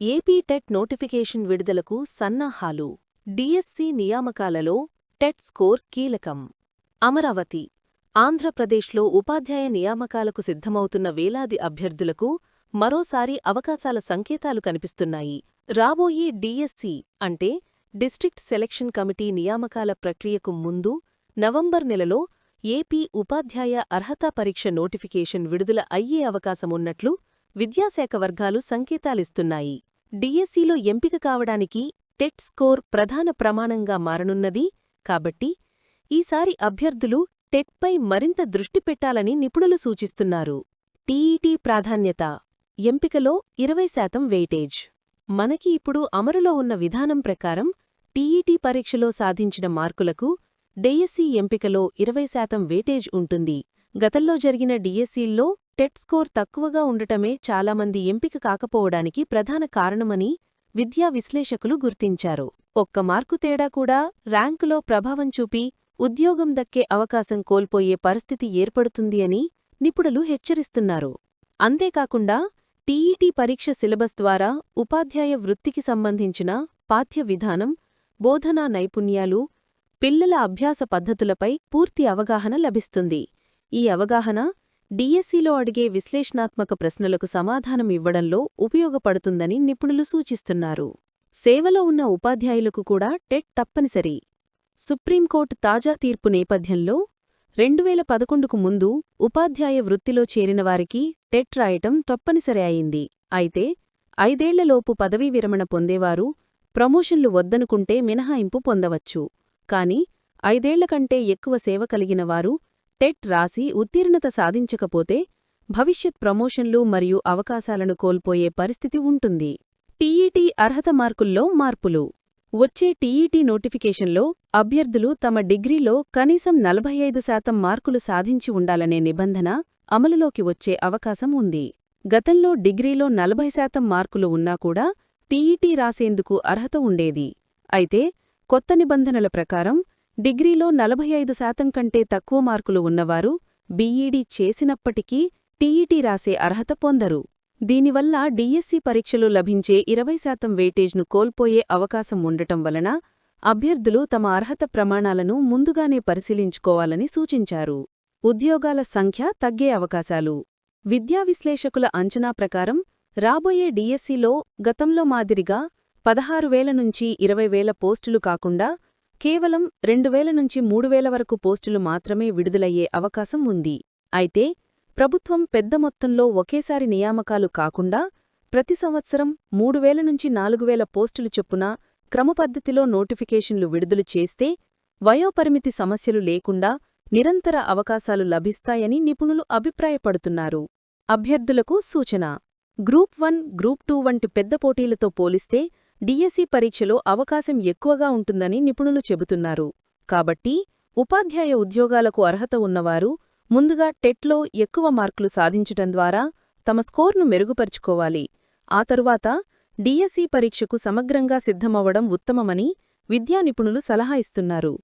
AP TET notification విడుదలకు సన్నాహాలు. DSC నియామకాలలో TET score కీలకం. అమరావతి ఆంధ్రప్రదేశ్లో ఉపాధ్యాయ నియామకాలకు సిద్ధమవుతున్న వేలాది అభ్యర్థులకు మరోసారి అవకాశాల సంకేతాలు కనిపిస్తున్నాయి. రాబోయే డిఎస్సి అంటే డిస్ట్రిక్ట్ సెలక్షన్ కమిటీ నియామకాల ప్రక్రియకు ముందు నవంబర్ నెలలో ఏపీ ఉపాధ్యాయ అర్హతా పరీక్ష నోటిఫికేషన్ విడుదల అయ్యే అవకాశమున్నట్లు విద్యాశాఖ వర్గాలు సంకేతాలిస్తున్నాయి. డిఎస్సిలో ఎంపిక కావడానికి టెట్ స్కోర్ ప్రధాన ప్రమాణంగా మారనున్నది. కాబట్టి ఈసారి అభ్యర్థులు టెట్పై మరింత దృష్టి పెట్టాలని నిపుణులు సూచిస్తున్నారు. టీఈటీ ప్రాధాన్యత ఎంపికలో ఇరవై శాతం వెయిటేజ్. మనకి ఇప్పుడు అమరులో ఉన్న విధానం ప్రకారం టీఈటీ పరీక్షలో సాధించిన మార్కులకు డిఎస్సి ఎంపికలో ఇరవై శాతం వెయిటేజ్ ఉంటుంది. గతంలో జరిగిన డిఎస్సీల్లో టెట్ స్కోర్ తక్కువగా ఉండటమే చాలామంది ఎంపిక కాకపోవడానికి ప్రధాన కారణమని విద్యా విశ్లేషకులు గుర్తించారు. ఒక్క మార్కు తేడా కూడా ర్యాంకులో ప్రభావం చూపి ఉద్యోగం దక్కే అవకాశం కోల్పోయే పరిస్థితి ఏర్పడుతుంది అని నిపుణులు హెచ్చరిస్తున్నారు. అంతేకాకుండా టీఈటీ పరీక్ష సిలబస్ ద్వారా ఉపాధ్యాయ వృత్తికి సంబంధించిన పాఠ్య విధానం బోధనా నైపుణ్యాలు పిల్లల అభ్యాస పద్ధతులపై పూర్తి అవగాహన లభిస్తుంది. ఈ అవగాహన డిఎస్సిలో అడిగే విశ్లేషణాత్మక ప్రశ్నలకు సమాధానం ఇవ్వడంలో ఉపయోగపడుతుందని నిపుణులు సూచిస్తున్నారు. సేవలో ఉన్న ఉపాధ్యాయులకు కూడా టెట్ తప్పనిసరి. సుప్రీంకోర్టు తాజా తీర్పు నేపథ్యంలో రెండువేల పదకొండుకు ముందు ఉపాధ్యాయ వృత్తిలో చేరిన వారికి టెట్ రాయటం తప్పనిసరి అయింది. అయితే ఐదేళ్ళలోపు పదవీ విరమణ పొందేవారు ప్రమోషన్లు వద్దనుకుంటే మినహాయింపు పొందవచ్చు. కాని ఐదేళ్ళ కంటే ఎక్కువ సేవ కలిగిన వారు టెట్ రాసి ఉత్తీర్ణత సాధించకపోతే భవిష్యత్ ప్రమోషన్లు మరియు అవకాశాలను కోల్పోయే పరిస్థితి ఉంటుంది. టీఈటీ అర్హత మార్కుల్లో మార్పులు. వచ్చే టీఈటీ నోటిఫికేషన్లో అభ్యర్థులు తమ డిగ్రీలో కనీసం నలభై ఐదు శాతం మార్కులు సాధించి ఉండాలనే నిబంధన అమలులోకి వచ్చే అవకాశం ఉంది. గతంలో డిగ్రీలో నలభై శాతం మార్కులు ఉన్నా కూడా టీఈటీ రాసేందుకు అర్హత ఉండేది. అయితే కొత్త నిబంధనల ప్రకారం డిగ్రీలో నలభై ఐదు శాతం కంటే తక్కువ మార్కులు ఉన్నవారు బీఈడీ చేసినప్పటికీ టీఈటీ రాసే అర్హత పొందరు. దీనివల్ల డీఎస్సీ పరీక్షలు లభించే ఇరవై శాతం వెయిటేజ్ను కోల్పోయే అవకాశం ఉండటం వలన అభ్యర్థులు తమ అర్హత ప్రమాణాలను ముందుగానే పరిశీలించుకోవాలని సూచించారు. ఉద్యోగాల సంఖ్య తగ్గే అవకాశాలు. విద్యా విశ్లేషకుల అంచనా ప్రకారం రాబోయే డీఎస్సీలో గతంలో మాదిరిగా పదహారు వేల నుంచి ఇరవై వేల పోస్టులు కాకుండా కేవలం రెండు వేల నుంచి మూడు వేల వరకు పోస్టులు మాత్రమే విడుదలయ్యే అవకాశం ఉంది. అయితే ప్రభుత్వం పెద్ద మొత్తంలో ఒకేసారి నియామకాలు కాకుండా ప్రతి సంవత్సరం మూడు వేల నుంచి నాలుగు వేల పోస్టులు చొప్పున క్రమపద్ధతిలో నోటిఫికేషన్లు విడుదల చేస్తే వయోపరిమితి సమస్యలు లేకుండా నిరంతర అవకాశాలు లభిస్తాయని నిపుణులు అభిప్రాయపడుతున్నారు. అభ్యర్థులకు సూచన గ్రూప్ వన్ గ్రూప్ టూ వంటి పెద్ద పోటీలతో పోలిస్తే డిఎస్సి పరీక్షలో అవకాశం ఎక్కువగా ఉంటుందని నిపుణులు చెబుతున్నారు. కాబట్టి ఉపాధ్యాయ ఉద్యోగాలకు అర్హత ఉన్నవారు ముందుగా టెట్లో ఎక్కువ మార్కులు సాధించటం ద్వారా తమ స్కోర్ను మెరుగుపరుచుకోవాలి. ఆ తరువాత డిఎస్సి పరీక్షకు సమగ్రంగా సిద్ధమవ్వడం ఉత్తమమని విద్యా నిపుణులు సలహా ఇస్తున్నారు.